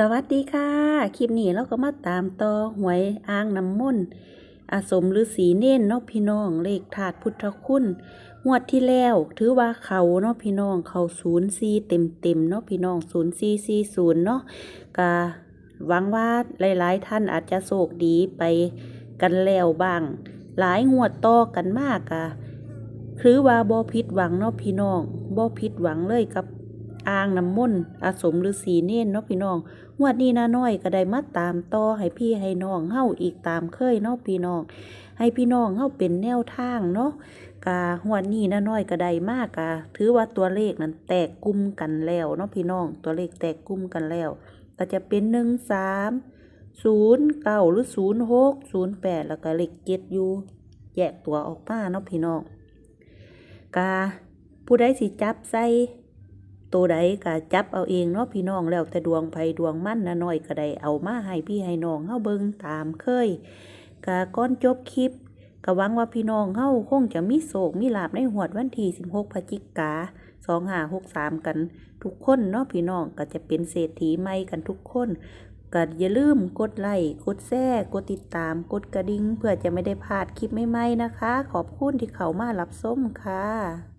สวัสดีค่ะ คลิปนี้เราก็มาตามต่อหวยอ่างน้ำมนต์อาสมฤาษีเน่นเนาะพี่น้อง เลขถาดพุทธคุณงวดที่แล้ว ถือว่าเขาเนาะพี่น้องเขาศูนย์ซีเต็มเต็มเนาะพี่น้องศูนย์ซีซีศูนย์เนาะกะหวังว่าหลาย ๆ ท่านอาจจะโชคดีไปกันแล้วบ้าง หลายงวดต่อกันมากกะคือว่าบ่ผิดหวังเนาะพี่น้องบ่ผิดหวังเลยกับ อ่างน้ำมนต์อาสมฤาษีเน่นเนาะพี่น้องงวดนี้นาน้อยก็ได้มาตามต่อให้พี่ให้น้องเฮาอีกตามเคยเนาะพี่น้อง ให้พี่น้องเฮาเป็นแนวทางเนาะกะงวดนี้นาน้อยก็ได้มากกะถือว่าตัวเลขนั้นแตกกลุ่มกันแล้วเนาะพี่น้อง ตัวเลขแตกกลุ่มกันแล้ว ก็จะเป็นหนึ่งสามศูนย์เก้าหรือศูนย์หกศูนย์แปดแล้วก็เลขเจ็ดอยู่แยกตัวออกมาเนาะพี่น้องกาผู้ใดสิจับใส่ ตัวใดก็จับเอาเองเนาะพี่น้องแล้วแต่ดวงไผดวงมั่นนะน้อยก็ได้เอามาให้พี่ให้น้องเฮาเบิ่งตามเคยกาก่อนจบคลิปก็หวังว่าพี่น้องเฮาคงจะมีโศกมีลาบในหวดวันที่16พฤศจิกา2563 กัน ทุกคนเนาะพี่น้องก็จะเป็นเศรษฐีใหม่กันทุกคนก็อย่าลืมกดไลค์กดแชร์กดติดตามกดกระดิ่งเพื่อจะไม่ได้พลาดคลิปใหม่ๆนะคะ ขอบคุณที่เข้ามารับชมค่ะ